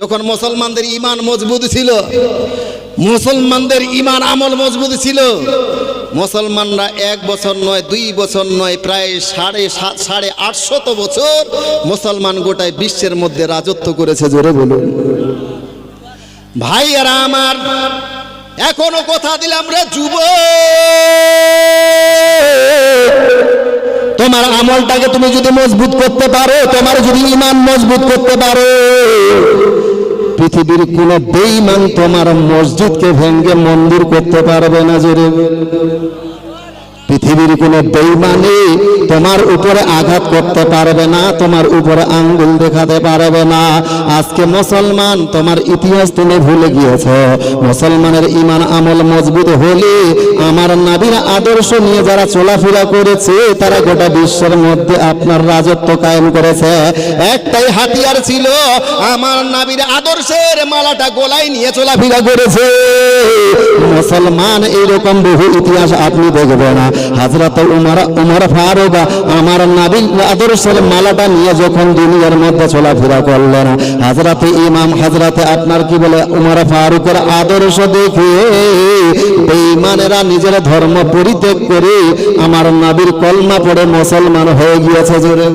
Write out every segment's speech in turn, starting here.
যখন মুসলমানদের ইমান মজবুত ছিল, মুসলমানদের ইমান আমল মজবুত ছিল, মুসলমানরা এক বছর নয়, দুই বছর নয়, প্রায় সাড়ে সাড়ে আটশত বছর মুসলমান গোটায় বিশ্বের মধ্যে রাজত্ব করেছে, জোরে বলুন। ভাইয়ারা আমার, এখনও কথা দিলাম রে যুব। তোমার আমলটাকে তুমি যদি মজবুত করতে পারো, তোমার যদি ইমান মজবুত করতে পারো। পৃথিবীর কোন বেইমান তোমার মসজিদকে ভেঙ্গে মন্দির করতে পারবে না জোরে পৃথিবীর কোন বেঈমানি তোমার উপরে আঘাত করতে পারবে না, তোমার উপরে আঙ্গুল দেখাতে পারবে না। আজকে মুসলমান তোমার ইতিহাস তুমি ভুলে গিয়েছো। মুসলমানের ইমান আমল মজবুত হলে আমার নাবির আদর্শ নিয়ে যারা চলাফেরা করেছে, তারা গোটা বিশ্বের মধ্যে আপনার রাজত্ব কায়েম করেছে। একটাই হাতিয়ার ছিল, আমার নাবির আদর্শের মালাটা গোলায় নিয়ে চলাফেরা করেছে। মুসলমান এইরকম বহু ইতিহাস আপনি দেখবেন না। হাজরত উমর উমর ফারুক, আমার নাবি আদর্শের মালাটা নিয়ে যখন দুনিয়ার মধ্যে চলাফেরা করলেন হাজরত ইমাম হাজরতে আপনার কি বলে, উমর ফারুকের আদর্শ দেখে বেঈমানেরা নিজের ধর্ম পরিত্যাগ করে আমার নাবির কলমা পড়ে মুসলমান হয়ে গিয়েছে, জোরে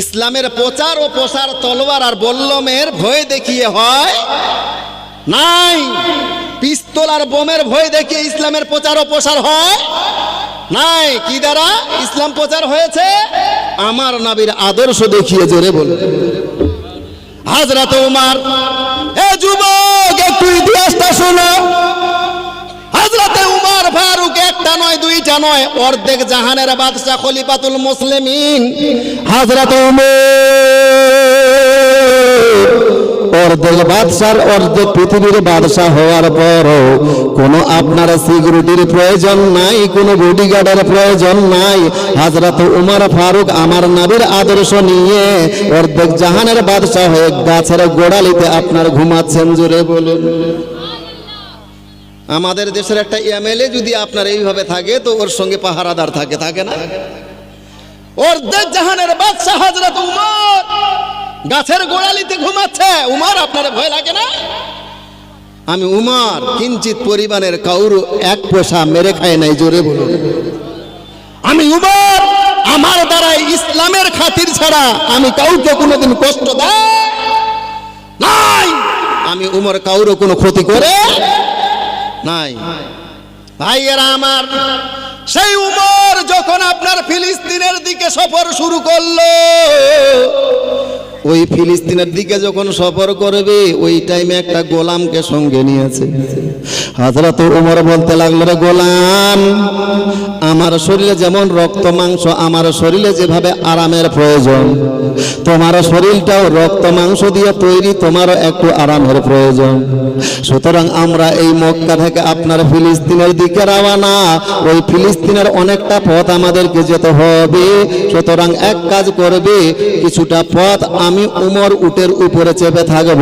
ইসলামের প্রচার ও প্রসার তলোয়ার আর বল্লমের ভয় দেখিয়ে হয় নাই। পিস্তল আর বোমের ভয় দেখিয়ে ইসলামের প্রচার ও প্রসার হয় নাই। কি দ্বারা? ইসলাম প্রচার হয়েছে? আমার নাবির আদর্শ দেখিয়ে জোরে বল। হাজরাত উমার, এ যুবক, একটু ইতিহাসটা শোনো। হাজরাতে উমার ফারুক একটা নয়, দুইটা নয়। অর্ধেক জাহানের বাদশাহ খলিফাতুল মুসলিমিন। হাজরাতে উমর। অর্ধেক বাদশার অর্ধেক পৃথিবীর বাদশাহ হওয়ার পরও কোনো আপনার সিকিউরিটির প্রয়োজন নাই, কোনো বডিগার্ডের প্রয়োজন নাই। হাজরত উমর ফারুক আমার নাবির আদর্শ নিয়ে অর্ধেক জাহানের বাদশাহ হয়ে গাছের গোড়ালিতে আপনার ঘুমাচ্ছেন, জোরে বলুন। আমাদের দেশের একটা এমএলএ যদি আপনার এইভাবে থাকে, তো ওর সঙ্গে পাহারাদার থাকে থাকে না? অর্ধেক জাহানের বাদশাহ হাজরত উমর গাছের গোড়ালিতে ঘুমাচ্ছে। উমার আপনার ভয় লাগে না? আমি উমার কিঞ্চিত পরিমাণের কাউরু এক পয়সা মেরে খায় নাই জোরে বলুন। আমি উমর আমার দ্বারাই ইসলামের খাতির ছাড়া আমি কাউকে কোনোদিন কষ্ট দেয় নাই। আমি উমর কাউরও কোনো ক্ষতি করে নাই। ভাইয়েরা আমার সেই উমর যখন আপনার ফিলিস্তিনের দিকে সফর শুরু করল ওই ফিলিস্তিনের দিকে যখন সফর করবে, ওই টাইমে একটা গোলামকে সঙ্গে নিয়েছে। হাজরত উমর বলতে লাগল, রে গোলাম, আমার শরীরে যেমন রক্ত, মাংস, আমার শরীরে যেভাবে আরামের প্রয়োজন, তোমার শরীরটাও রক্ত, মাংস দিয়ে তৈরি, তোমারও একটু আরামের প্রয়োজন। সুতরাং আমরা এই মক্কা থেকে আপনার ফিলিস্তিনের দিকে রওনা। ওই ফিলিস্তিনের অনেকটা পথ আমাদেরকে যেতে হবে। সুতরাং এক কাজ করবে, কিছুটা পথ আমি উমর উটের উপরে চেপে থাকব।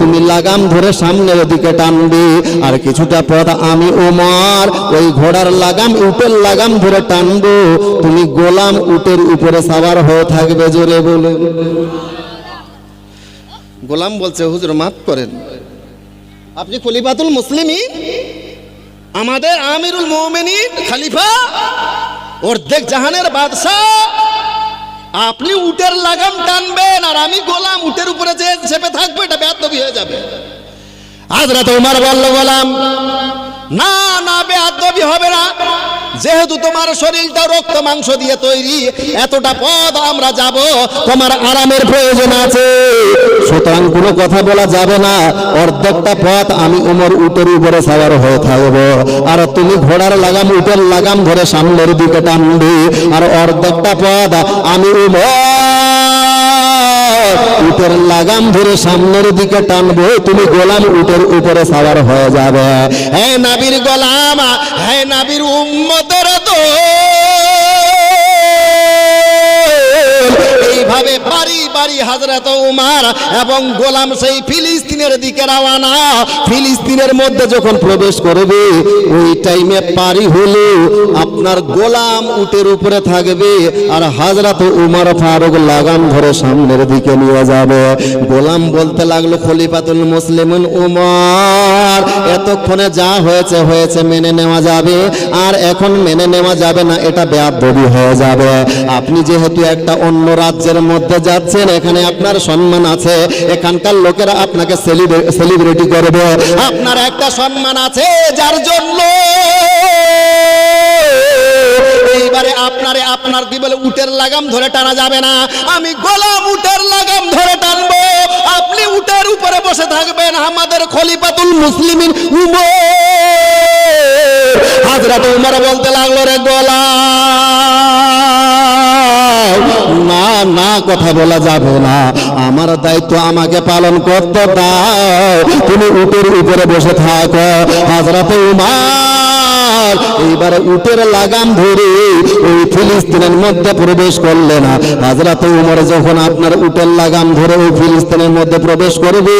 তুমি লাগাম ধরে সামনের দিকে টানবে। আর কিছুটা পথ আমি উমর ওই ঘোড়ার লাগাম, উটের লাগাম ধরে টানবো। তুমি গোলাম উটের উপরে সাবার হয়ে থাকবে জোরে বলে। গোলাম বলছে, হুজুর, মাফ করেন। আপনি খলিফাতুল মুসলিমি? আমাদের আমিরুল মোমেনিন খালিফা, অর্ধেক জাহানের বাদশাহ আপনি উটের লাগাম টানবেন আর আমি গোলাম, উটের উপরে যে চেপে থাকব, এটা বেয়াদবি হয়ে যাবে। আজরা উমার বলল, গোলাম, না না, বেয়াদবি হবে না। যেহেতু তোমার শরীরটা রক্ত মাংস দিয়ে তৈরি, এতটা পথ আমরা যাব, তোমার আরামের প্রয়োজন আছে। সুতরাং কোনো কথা বলা যাবে না। অর্ধেকটা পথ আমি উমর উটের উপরে সাওয়ার হয়ে থাকব। আর তুমি ঘোড়ার লাগাম, উটের লাগাম ধরে সামনের দিকে টানবে। আর অর্ধেকটা পথ আমি উমর উটের লাগাম ধরে সামনের দিকে টানবো। তুমি গোলাম উটের উপরে সাওয়ার হয়ে যাবে। হে নাবির গোলাম, হে নাবির উম্মতের তো এইভাবে বাড়ি বাড়ি হাজরত উমার এবং গোলাম সেই ফিলিস্তিনের দিকে রওয়ানা ফিলিস্তিনের মধ্যে যখন প্রবেশ করবে, ওই টাইমে পারি হলো, আপনার গোলাম উটের উপরে থাকবে আর হাজরত উমার ফারুক লাগাম ধরে সামনের দিকে নিয়ে যাবে। গোলাম বলতে লাগল, খলিফাতুল মুসলিমুন উমার, এতক্ষণে যা হয়েছে হয়েছে, মেনে নেওয়া যাবে। আর এখন মেনে নেওয়া যাবে না, এটা বেয়াদবি হয়ে যাবে। আপনি যেহেতু একটা অন্য রাজ্যের মধ্যে যাচ্ছেন, এখানে আপনার সম্মান আছে, এখানকার লোকেরা আপনাকে সেলিব্রিটি করবে। আপনার একটা সম্মান আছে, যার জন্য এইবারে আপনারে আপনার কি বলে, উটের লাগাম ধরে টানা যাবে না। আমি গোলাম উটের লাগাম ধরে টানবো। আপনি উটের উপরে বসে থাকবেন, আমাদের খলিফাতুল মুসলিমিন উমর। হাজরাত উমর বলতে লাগল রে গোলাম। কথা বলা যাবে না। আমার দায়িত্ব আমাকে পালন করতে দাও। তুমি উটের উপরে বসে থাকো। হাজরাতে উমার এইবারে উটের লাগাম ধরে ওই ফিলিস্তিনের মধ্যে প্রবেশ করলেন হাজরাতে উমর যখন আপনার উটের লাগাম ধরে ওই ফিলিস্তিনের মধ্যে প্রবেশ করবে,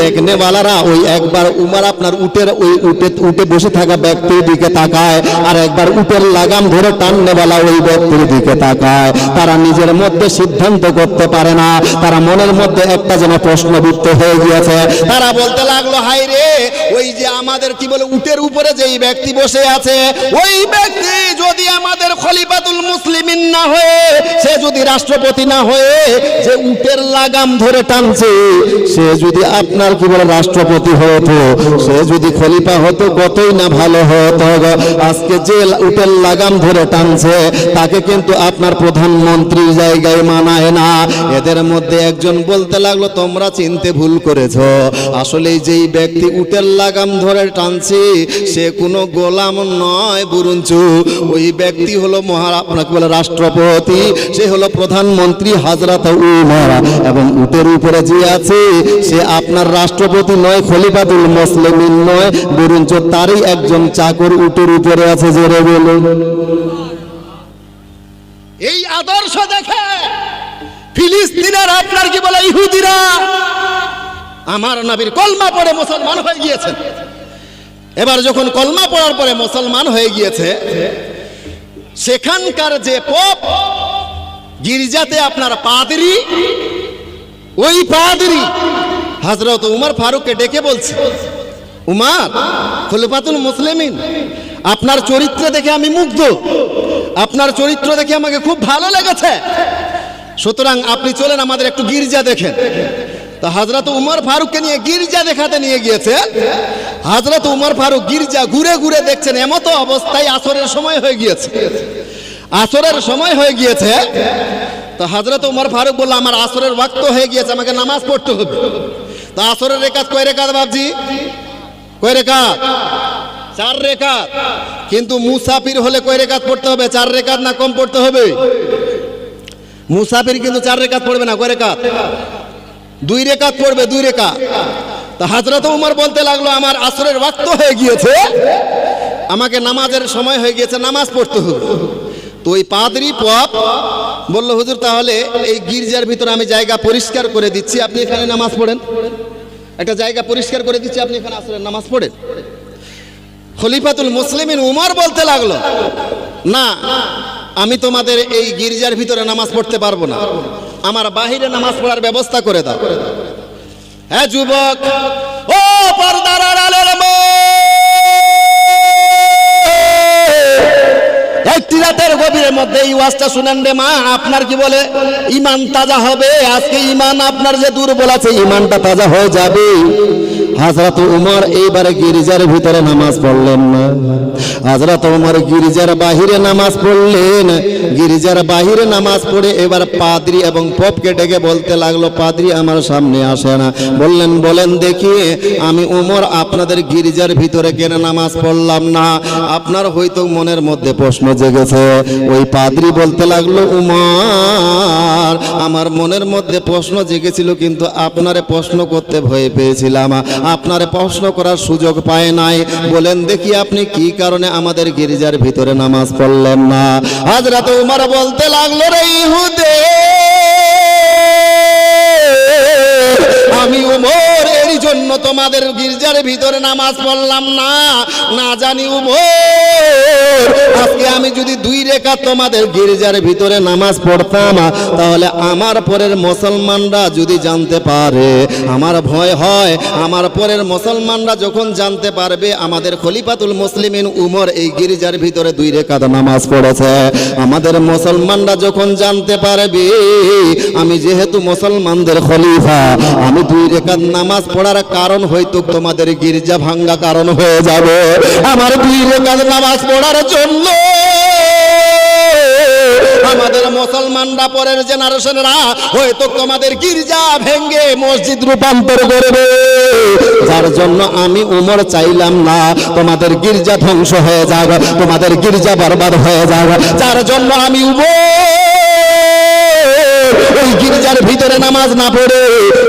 দেখনে বালারা ওই একবার উমার আপনার উটের ওই উটে উটে বসে থাকা ব্যক্তির দিকে তাকায়, আর একবার উটের লাগাম ধরে টাননে বালা ওই ব্যক্তির দিকে তাকায়। তারা নিজের মধ্যে সিদ্ধান্ত করতে পারে না, তারা মনের মধ্যে একটা যেন প্রশ্নবিত্ত হয়ে গিয়েছে। তারা বলতে লাগল হাই রে ওই যে আমাদের কি বলে, উটের উপরে যেই ব্যক্তি বসে আছে ওই ব্যক্তি যদি আমাদের খলিফাতুল মুসলিমিন না হয়ে, সে যদি রাষ্ট্রপতি না হয়ে, যে উটের লাগাম ধরে টানছে, সে যদি আপনার কি বলে রাষ্ট্রপতি হতো, সে যদি খলিফা হতো, কতই না ভালো হতো আজকে যে উটের লাগাম ধরে টানছে, তাকে কিন্তু আপনার প্রধানমন্ত্রীর জায়গায় মানায় না। এদের মধ্যে একজন বলতে লাগল, তোমরা চিনতে ভুল করেছ। আসলে যেই ব্যক্তি উটের লাগাম ধরে টানছে, সে কোনো গোলাম নয়, বুরুঞ্চু। ওই ব্যক্তি হলো মহারা আপনাকে বলে রাষ্ট্রপতি। সে হলো প্রধানমন্ত্রী হাজরাত উমর। এবং উটের উপরে যে আছে, সে আপনার রাষ্ট্রপতি নয়, খলিফাতুল মুসলিমিন নয়, বরঞ্চ তারই একজন চাকর উটের উপরে আছে, জোরে বলুন। এই আদর্শ দেখে ফিলিস্তিনের আপনার কি বলে, ইহুদিরা? আমার নবীর কলমা পড়ে মুসলমান হয়ে গিয়েছেন এবার যখন কলমা পড়ার পরে মুসলমান হয়ে গিয়েছে, সেখানকার যে পপ, গির্জাতে আপনার পাদরি, ওই পাদরি হজরত উমর ফারুককে ডেকে বলছে, উমার, খলিফাতুল মুসলিমিন, আপনার চরিত্র দেখে আমি মুগ্ধ, আপনার চরিত্র দেখে আমাকে খুব ভালো লেগেছে। সুতরাং আপনি চলেন আমাদের একটু গির্জা দেখেন। তা হাজরত উমর ফারুককে নিয়ে গির্জা দেখাতে নিয়ে গিয়েছে। হাজরত উমর ফারুক গির্জা ঘুরে ঘুরে দেখছেন, এমতো অবস্থায় আসরের সময় হয়ে গিয়েছে। আসরের সময় হয়ে গিয়েছে। তো হাজরত উমর ফারুক বলল, আমার আসরের ওয়াক্ত হয়ে গিয়েছে, আমাকে নামাজ পড়তে হবে। তা আসরের রেখাত কয় রেখাত বাবজি কয় রেখাত? চার রেখাত। কিন্তু মুসাফির হলে কয় রেখাত পড়তে হবে, চার রেখাত না কম পড়তে হবে? মুসাফির কিন্তু চার রেখাত পড়বে না, কয় রেখাত? দুই রেখাত পড়বে, দুই রেখা। তা হাজরত উমর বলতে লাগল, আমার আসরের ওয়াক্ত হয়ে গিয়েছে। আমাকে নামাজের সময় হয়ে গিয়েছে, নামাজ পড়তে হবে। তো ওই পাদরি পপ বলল, হুজুর, তাহলে এই গির্জার ভিতরে আমি জায়গা পরিষ্কার করে দিচ্ছি, আপনি এখানে নামাজ পড়েন। একটা জায়গা পরিষ্কার করে দিচ্ছি, আপনি এখানে আসরের নামাজ পড়েন। খলিফাতুল মুসলিমিন উমর বলতে লাগল, না, আমি তোমাদের এই গির্জার ভিতরে নামাজ পড়তে পারব না। আমার বাহিরে নামাজ পড়ার ব্যবস্থা করে দাও। হ্যাঁ যুবক, ও পর্দার আড়ালের। একটি রাতের গভীরের মধ্যে এই ওয়াজটা শুনেন রে মা, আপনার কি বলে? ইমান তাজা হবে, আজকে ইমান আপনার যে দুর্বল আছে ইমানটা তাজা হয়ে যাবে। হাজরত উমর এইবারে গির্জার ভিতরে নামাজ পড়লেন না। হাজরত উমর গির্জার বাহিরে নামাজ পড়লেন। গির্জার বাহিরে নামাজ পড়ে এবার পাদ্রি এবং পপকে ডেকে বলতে লাগল, পাদ্রি, আমার সামনে আসে না। বললেন, বলেন দেখি, আমি উমর আপনাদের গির্জার ভিতরে কেন নামাজ পড়লাম না? আপনার হয়তো মনের মধ্যে প্রশ্ন জেগেছে। ওই পাদ্রি বলতে লাগল, উমর, আমার মনের মধ্যে প্রশ্ন জেগেছিল, কিন্তু আপনারে প্রশ্ন করতে ভয় পেয়েছিলাম। আপনারে প্রশ্ন করার সুযোগ পায় নাই। বলেন, দেখি আপনি কি কারণে আমাদের গির্জার ভিতরে নামাজ পড়লেন না? হাজরাত উমর বলতে লাগল, রে ইহুদে, আমি উমর, এর জন্য তোমাদের গির্জার ভিতরে নামাজ পড়লাম না। না জানি উমর আজকে আমি যদি দুই রেখা তোমাদের গির্জার ভিতরে নামাজ পড়তাম, তাহলে আমার পরের মুসলমানরা যদি জানতে পারে, আমার ভয় হয়, আমার পরের মুসলমানরা যখন জানতে পারবে, আমাদের খলিফাতুল মুসলিমিন উমর এই গির্জার ভিতরে দুই রেখাত নামাজ পড়েছে। আমাদের মুসলমানরা যখন জানতে পারবে, আমি যেহেতু মুসলমানদের খলিফা, আমি দুই রেখাত নামাজ পড়ার কারণ হয়তো তোমাদের গির্জা ভাঙ্গা কারণ হয়ে যাবে। আমার দুই রেখাত নামাজ পড়ার জন্য আমাদের মুসলমানরা পরের জেনারেশনরা হয়তো তোমাদের গির্জা ভেঙ্গে মসজিদ রূপান্তর করবে। যার জন্য আমি উমর চাইলাম না, তোমাদের গির্জা ধ্বংস হয়ে যাক তোমাদের গির্জা বরবাদ হয়ে যাক যার জন্য আমি উমর গির্জার ভিতরে নামাজ না পড়ে,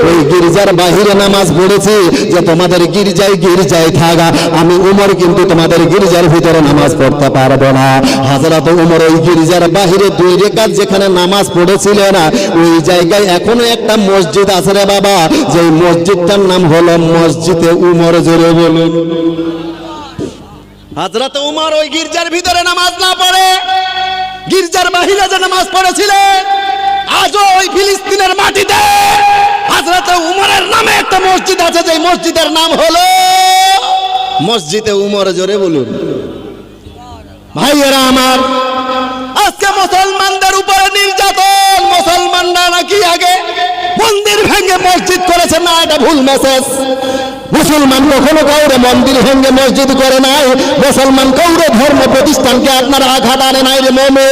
ওই গির্জার বাহিরে নামাজ পড়েছি যে তোমাদের গির্জায় গির্জায় থাকা। আমি উমর কিন্তু তোমাদের গির্জার ভিতরে নামাজ পড়তে পারব না। হাজরাত উমর ওই গির্জার বাহিরে দুই রেখাত যেখানে নামাজ পড়েছিল না, ওই জায়গায় এখনও একটা মসজিদ আছে রে বাবা। যে মসজিদটার নাম হলো মসজিদে উমর, জোরে বলুন। হাজরত উমর ওই গির্জার ভিতরে নামাজ না পড়ে, গির্জার বাহিরে যে নামাজ পড়েছিলেন আজও ওই ফিলিস্তিনের মাটিতে হাজরত উমরের নামে একটা মসজিদ আছে যে মসজিদের নাম হলো মসজিদে উমর জোরে বলুন। ভাইয়েরা আমার, আজকে মুসলমানদের উপরে নির্যাতন, মুসলমানরা নাকি আগে মন্দির ভেঙে মসজিদ করেছে, না এটা ভুল মেসেজ মুসলমান কখনো কাউরে মন্দির ভেঙ্গে মসজিদ করে নাই, মুসলমান কাউরে ধর্ম প্রতিষ্ঠানকে আপনার আঘাত আনে নাই রে মোমে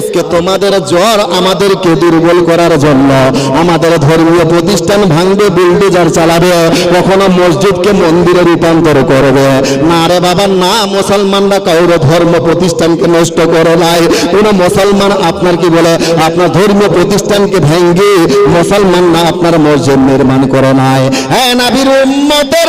আজকে তোমাদের জ্বর আমাদেরকে দুর্বল করার জন্য। আমাদের ধর্মীয় প্রতিষ্ঠান ভাঙবে বুলডোজার চালাবে, কখনো মসজিদকে মন্দিরে রূপান্তর করবে। না রে বাবা, না মুসলমানরা কাউরে ধর্ম প্রতিষ্ঠানকে নষ্ট করে নাই। কোন মুসলমান আপনার কি বলে, আপনার ধর্মীয় প্রতিষ্ঠানকে ভেঙ্গে মুসলমান না আপনার মসজিদ নির্মাণ করে নাই। হ্যাঁ নাবির উম্মতের